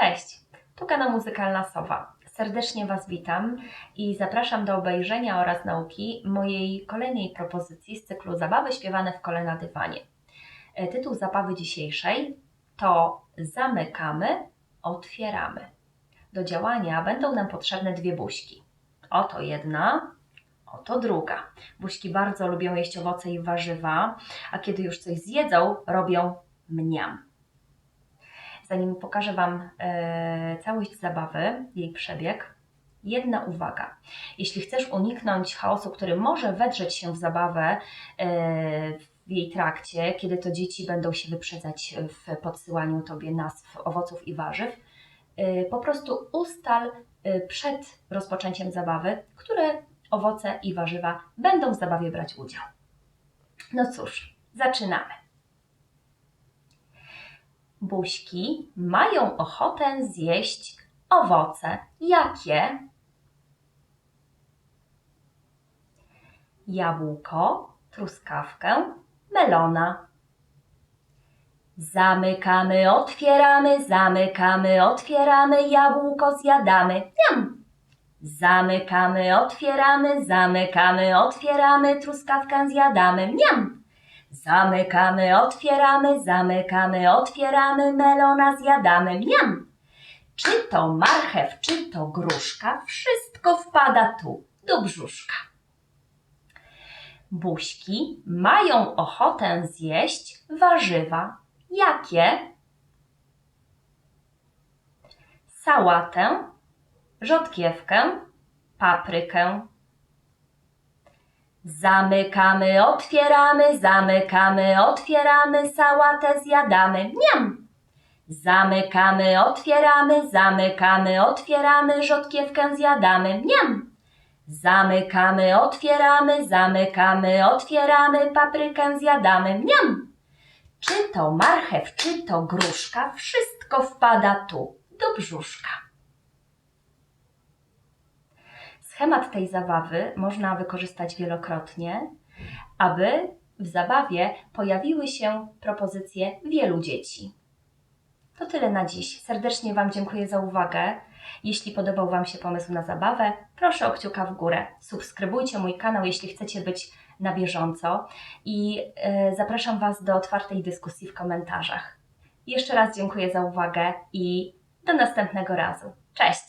Cześć, tu kanał Muzykalna Sowa. Serdecznie Was witam i zapraszam do obejrzenia oraz nauki mojej kolejnej propozycji z cyklu Zabawy śpiewane w kole na dywanie. E, Tytuł zabawy dzisiejszej to Zamykamy, otwieramy. Do działania będą nam potrzebne dwie buźki. Oto jedna, oto druga. Buźki bardzo lubią jeść owoce i warzywa, a kiedy już coś zjedzą, robią mniam. Zanim pokażę Wam e, całość zabawy, jej przebieg, jedna uwaga. Jeśli chcesz uniknąć chaosu, który może wedrzeć się w zabawę e, w jej trakcie, kiedy to dzieci będą się wyprzedzać w podsyłaniu Tobie nazw owoców i warzyw, e, po prostu ustal przed rozpoczęciem zabawy, które owoce i warzywa będą w zabawie brać udział. No cóż, zaczynamy. Buźki mają ochotę zjeść owoce. Jakie? Jabłko, truskawkę, melona. Zamykamy, otwieramy, zamykamy, otwieramy, jabłko zjadamy. Miam! Zamykamy, otwieramy, zamykamy, otwieramy, truskawkę zjadamy. Miam! Zamykamy, otwieramy, zamykamy, otwieramy, melona zjadamy. Miam! Czy to marchew, czy to gruszka, wszystko wpada tu, do brzuszka. Buźki mają ochotę zjeść warzywa. Jakie? Sałatę, rzodkiewkę, paprykę. Zamykamy, otwieramy, zamykamy, otwieramy, sałatę zjadamy. Miam! Zamykamy, otwieramy, zamykamy, otwieramy, rzodkiewkę zjadamy. Miam! Zamykamy, otwieramy, zamykamy, otwieramy, paprykę zjadamy. Miam! Czy to marchew, czy to gruszka, wszystko wpada tu, do brzuszka. Schemat tej zabawy można wykorzystać wielokrotnie, aby w zabawie pojawiły się propozycje wielu dzieci. To tyle na dziś. Serdecznie Wam dziękuję za uwagę. Jeśli podobał Wam się pomysł na zabawę, proszę o kciuka w górę. Subskrybujcie mój kanał, jeśli chcecie być na bieżąco i e, zapraszam Was do otwartej dyskusji w komentarzach. Jeszcze raz dziękuję za uwagę i do następnego razu. Cześć!